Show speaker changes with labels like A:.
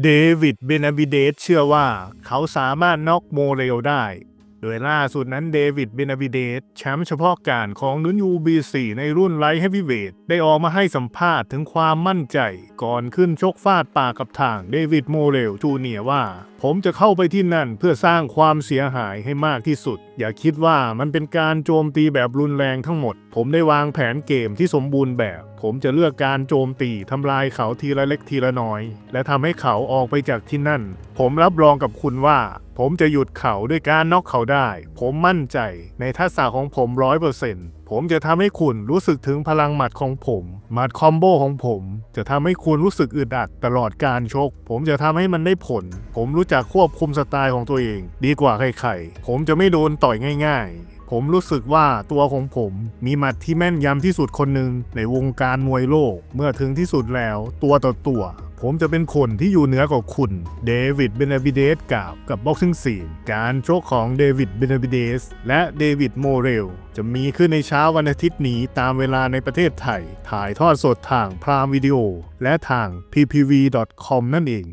A: เดวิดเบนาบิเดสเชื่อว่าเขาสามารถน็อกโมเรลได้ โดยล่าสุดนั้นเดวิดเบนาบิเดสแชมป์เฉพาะการของนุนยูบีซีในรุ่นไลท์เฮฟวีเวทได้ออกมาให้สัมภาษณ์ถึงความมั่นใจ ก่อนขึ้นชกฟาดปากกับทางเดวิดโมเรลจูเนียว่า ผมจะเข้าไปที่นั่นเพื่อสร้างความเสียหายให้มากที่สุด อย่าคิดว่ามันเป็นการโจมตีแบบรุนแรงทั้งหมด ผมได้วางแผนเกมที่สมบูรณ์แบบ ผมจะเลือกการโจมตีทำลายเขาทีละเล็กทีละน้อย และทำให้เขาออกไปจากที่นั่น ผมรับรองกับคุณว่า ผมจะหยุดเขาด้วยการน็อกเขาได้ ผมมั่นใจในทักษะของผมร้อยเปอร์เซ็นต์ ผมจะทำให้คุณรู้สึกถึงพลังหมัดของผมหมัดคอมโบของผม จะทำให้คุณรู้สึกอึดอัดตลอดการชก ผมจะทำให้มันได้ผล ผมรู้จักควบคุมสไตล์ของตัวเอง ดีกว่าใครๆผมจะไม่โดนต่อยง่ายๆ ผมรู้สึกว่าตัวของผมมีหมัดที่แม่นยำที่สุดคนหนึ่งในวงการมวยโลก เมื่อถึงที่สุดแล้ว ตัวต่อตัว ผมจะเป็นคนที่อยู่เหนือกว่าคุณเดวิดเบนาบิเดสกล่าวกับบ็อกซิ่งซีนการโชคของเดวิดเบนาบิเดสและเดวิดโมเรลจะมีขึ้นในเช้าวันอาทิตย์นี้ตามเวลาในประเทศไทย ถ่ายทอดสดทางพรามวิดีโอ และทาง ppv.com นั่นเอง